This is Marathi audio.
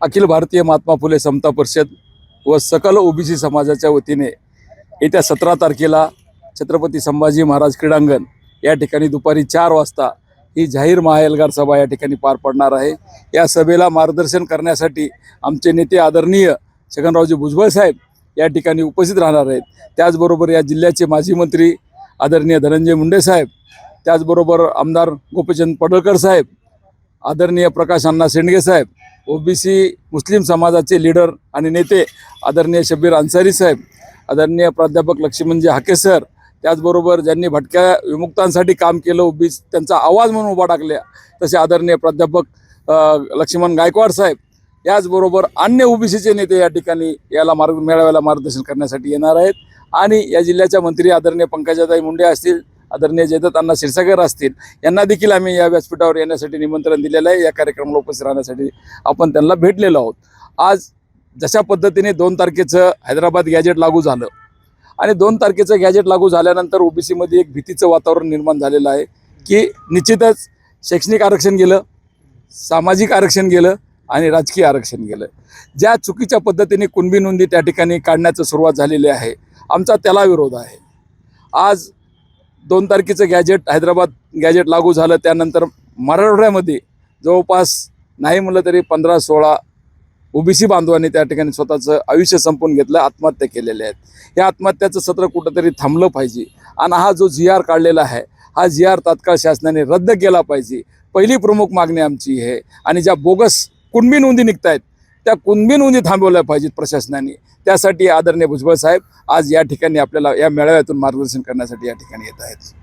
अखिल भारतीय महात्मा फुले समता परिषद व सकल ओबीसी समाजाच्या वतीने येत्या सतरा तारखेला छत्रपती संभाजी महाराज क्रीडांगण या ठिकाणी दुपारी चार वाजता ही जाहीर महाएल्गार सभा या ठिकाणी पार पडणार आहे. या सभेला मार्गदर्शन करण्यासाठी आमचे नेते आदरणीय छगनरावजी भुजबळ साहेब या ठिकाणी उपस्थित राहणार आहेत. त्याचबरोबर या जिल्ह्याचे माजी मंत्री आदरणीय धनंजय मुंडे साहेब त्याचबरोबर आमदार गोपीचंद पडळकर साहेब आदरणीय प्रकाश अण्णा शेंडगे साहेब ओबीसी मुस्लिम समाजाचे लीडर आणि नेते आदरणीय शब्बीर अन्सारी साहेब आदरणीय प्राध्यापक लक्ष्मणजी हाके सर त्याचबरोबर ज्यांनी भटक्या विमुक्तांसाठी काम केलं ओबीसी त्यांचा आवाज म्हणून उभा टाकल्या तसे आदरणीय प्राध्यापक लक्ष्मण गायकवाड साहेब याचबरोबर अन्य ओबीसीचे नेते या ठिकाणी याला मार्ग मेळाव्याला मार्गदर्शन करण्यासाठी येणार आहेत. आणि या जिल्ह्याच्या मंत्री आदरणीय पंकजाताई मुंडे असतील आदरणीय जयदत्त अण्णा क्षीरसागर असतील यांना देखील आम्ही या व्यासपीठावर येण्यासाठी निमंत्रण दिलेलं आहे. या कार्यक्रमाला उपस्थित राहण्यासाठी आपण त्यांना भेटलेलो आहोत. आज जशा पद्धतीने दोन तारखेचं हैदराबाद गॅजेट लागू झालं आणि दोन तारखेचं गॅजेट लागू झाल्यानंतर ओबीसीमध्ये एक भीतीचं वातावरण निर्माण झालेलं आहे की निश्चितच शैक्षणिक आरक्षण गेलं सामाजिक आरक्षण गेलं आणि राजकीय आरक्षण गेलं. ज्या चुकीच्या पद्धतीने कुणबी नोंदी त्या ठिकाणी काढण्याचं सुरुवात झालेली आहे आमचा त्याला विरोध आहे. आज दोन तारखेचं गॅजेट हैदराबाद गॅजेट लागू झालं. त्यानंतर मराठवाड्यामध्ये जवळपास नाही म्हणलं तरी पंधरा सोळा ओबीसी बांधवांनी त्या ठिकाणी स्वतःचं आयुष्य संपून घेतलं आत्महत्या केलेल्या आहेत. या आत्महत्याचं सत्र कुठंतरी थांबलं पाहिजे. आणि हा जो जी आर काढलेला आहे हा जी आर तात्काळ शासनाने रद्द केला पाहिजे. पहिली प्रमुख मागणी आमची आहे. आणि ज्या बोगस कुणबी नोंदी निघत आहेत त्या कुणबी नोंदी थांबवल्या पाहिजेत प्रशासनाने. त्यासाठी आदरणीय भुजबळ साहेब आज या ठिकाणी आपल्याला या मेळाव्यातून मार्गदर्शन करण्यासाठी या ठिकाणी येत आहेत.